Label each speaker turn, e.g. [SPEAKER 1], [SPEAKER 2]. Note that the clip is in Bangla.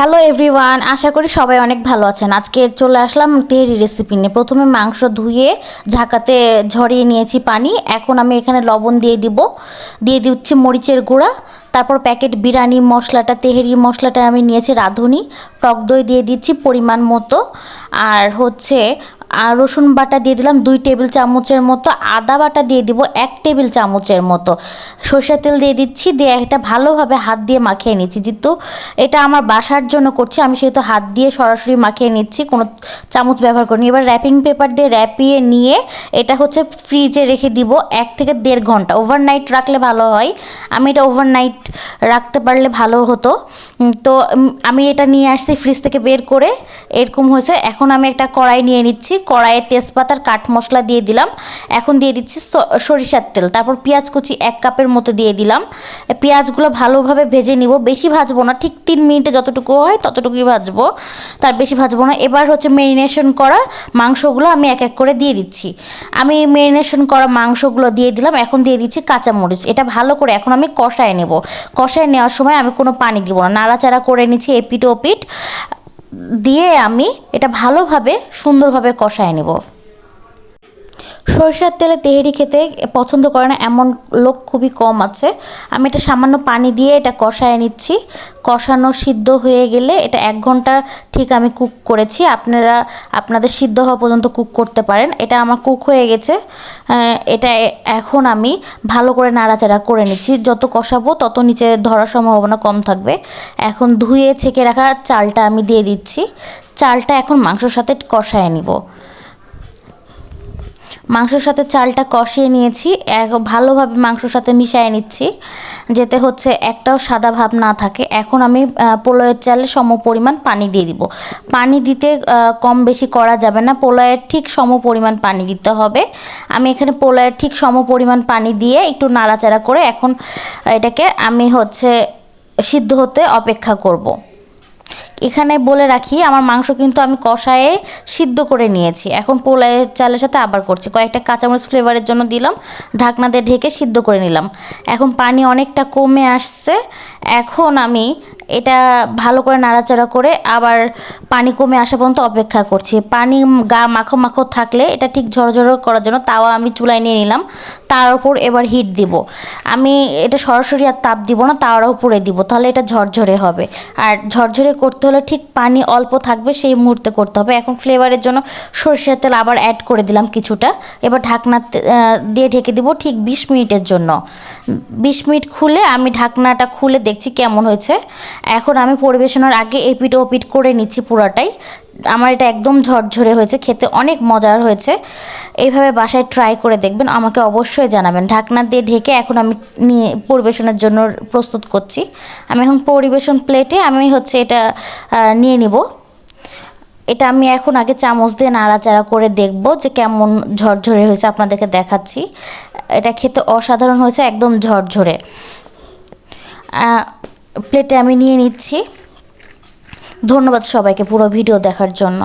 [SPEAKER 1] হ্যালো এভরিওয়ান আশা করি সবাই অনেক ভালো আছেন। আজকে চলে আসলাম তেহরি রেসিপি নিয়ে। প্রথমে মাংস ধুয়ে ঝাঁকাতে ঝরিয়ে নিয়েছি পানি। এখন আমি এখানে লবণ দিয়ে দিব। দিয়ে দিচ্ছি মরিচের গুঁড়া। তারপর প্যাকেট বিরিয়ানি মশলাটা, তেহেরি মশলাটা আমি নিয়েছি রাঁধুনি। টক দই দিয়ে দিচ্ছি পরিমাণ মতো। আর হচ্ছে আর রসুন বাটা দিয়ে দিলাম দুই টেবিল চামচের মতো, আদা বাটা দিয়ে দিব এক টেবিল চামচের মতো। সর্ষের তেল দিয়ে দিচ্ছি, দিয়ে এটা ভালোভাবে হাত দিয়ে মাখিয়ে নিচ্ছি। যেহেতু এটা আমার বাসার জন্য করছি, আমি সেহেতু হাত দিয়ে সরাসরি মাখিয়ে নিচ্ছি, কোনো চামচ ব্যবহার করিনি। এবার র্যাপিং পেপার দিয়ে র্যাপিয়ে নিয়ে এটা হচ্ছে ফ্রিজে রেখে দিব এক থেকে দেড় ঘণ্টা। ওভারনাইট রাখলে ভালো হয়। আমি এটা ওভারনাইট রাখতে পারলে ভালো হতো। তো আমি এটা নিয়ে আসছি ফ্রিজ থেকে বের করে। এরকম হয়েছে। এখন আমি একটা কড়াই নিয়ে নিচ্ছি। কড়াইয়ে তেজপাতার কাঠ মশলা দিয়ে দিলাম। এখন দিয়ে দিচ্ছি সরিষার তেল। তারপর পেঁয়াজ কুচি এক কাপের মতো দিয়ে দিলাম। পেঁয়াজগুলো ভালোভাবে ভেজে নিব। বেশি ভাজবো না, ঠিক তিন মিনিটে যতটুকু হয় ততটুকুই ভাজবো। তার বেশি ভাজবো না। এবার হচ্ছে মেরিনেশন করা মাংসগুলো আমি এক এক করে দিয়ে দিচ্ছি। আমি মেরিনেশন করা মাংসগুলো দিয়ে দিলাম। এখন দিয়ে দিচ্ছি কাঁচামরিচ। এটা ভালো করে এখন আমি কষায় নেব। কষায় নেওয়ার সময় আমি কোনো পানি দিব না। নাড়াচাড়া করে নিচ্ছি এপিট ওপিট দিয়ে আমি এটা ভালোভাবে সুন্দরভাবে কষায় নেব। সরষের তেলে তেহেরি খেতে পছন্দ করে না, এমন লোক খুবই কম আছে। আমি এটা সামান্য পানি দিয়ে এটা কষায় নিচ্ছি। কষানো সিদ্ধ হয়ে গেলে এটা এক ঘণ্টা ঠিক আমি কুক করেছি। আপনারা, আপনাদের সিদ্ধ হওয়া পর্যন্ত কুক করতে পারেন। এটা আমার কুক হয়ে গেছে। এটা এখন আমি ভালো করে নাড়াচাড়া করে নিচ্ছি। যত কষাবো তত নিচে ধরার সম্ভাবনা কম থাকবে। এখন ধুয়ে ছেঁকে রাখা চালটা আমি দিয়ে দিচ্ছি। চালটা এখন মাংসর সাথে কষায় নিব। মাংসর সাথে চালটা কষিয়ে নিয়েছি। এক ভালোভাবে মাংসর সাথে মিশিয়ে নিচ্ছি। যেতে হচ্ছে একটাও সাদা ভাব না থাকে। এখন আমি আহ, পোলাওয়ের চালে সম পরিমাণ পানি দিয়ে দিব। পানি দিতে কম বেশি করা যাবে না। পোলাওয়ের ঠিক সম পরিমাণ পানি দিতে হবে। আমি এখানে পোলাওয়ের ঠিক সম পরিমাণ পানি দিয়ে একটু নাড়াচাড়া করে এখন এটাকে আমি হচ্ছে সিদ্ধ হতে অপেক্ষা করব। এখানে বলে রাখি, আমার মাংস কিন্তু আমি কষায়ে সিদ্ধ করে নিয়েছি। এখন পোলায়ের চালের সাথে আবার করছি। কয়েকটা কাঁচামরিচ ফ্লেভারের জন্য দিলাম, ঢাকনা দিয়ে ঢেকে সিদ্ধ করে নিলাম। এখন পানি অনেকটা কমে আসছে। এখন আমি এটা ভালো করে নাড়াচাড়া করে আবার পানি কমে আসা পর্যন্ত অপেক্ষা করছি। পানি গা মাখো মাখো থাকলে এটা ঠিক ঝরঝরো করার জন্য তাওয়া আমি চুলায় নিয়ে নিলাম। তার উপর এবার হিট দিব। আমি এটা সরাসরি আর তাপ দিব না, তাওয়ার উপরে দিব। তাহলে এটা ঝরঝরে হবে। আর ঝরঝরে করতে হলে ঠিক পানি অল্প থাকবে, সেই মুহূর্তে করতে হবে। এখন ফ্লেভারের জন্য সরষের তেল আবার অ্যাড করে দিলাম কিছুটা। এবার ঢাকনা দিয়ে ঢেকে দিব ঠিক বিশ মিনিটের জন্য। বিশ মিনিট খুলে আমি ঢাকনাটা খুলে দেখছি কেমন হয়েছে। এখন আমি পরিবেশনের আগে এপিট ওপিট করে নিচ্ছি পুরাটাই। আমার এটা একদম ঝরঝরে হয়েছে, খেতে অনেক মজার হয়েছে। এইভাবে বাসায় ট্রাই করে দেখবেন, আমাকে অবশ্যই জানাবেন। ঢাকনা দিয়ে ঢেকে এখন আমি নিয়ে পরিবেশনের জন্য প্রস্তুত করছি। আমি এখন পরিবেশন প্লেটে আমি হচ্ছে এটা নিয়ে নিব। এটা আমি এখন আগে চামচ দিয়ে নাড়াচাড়া করে দেখব যে কেমন ঝরঝরে হয়েছে, আপনাদেরকে দেখাচ্ছি। এটা খেতে অসাধারণ হয়েছে, একদম ঝরঝরে। প্লেটে আমি নিয়ে নিচ্ছি। ধন্যবাদ সবাইকে পুরো ভিডিও দেখার জন্য।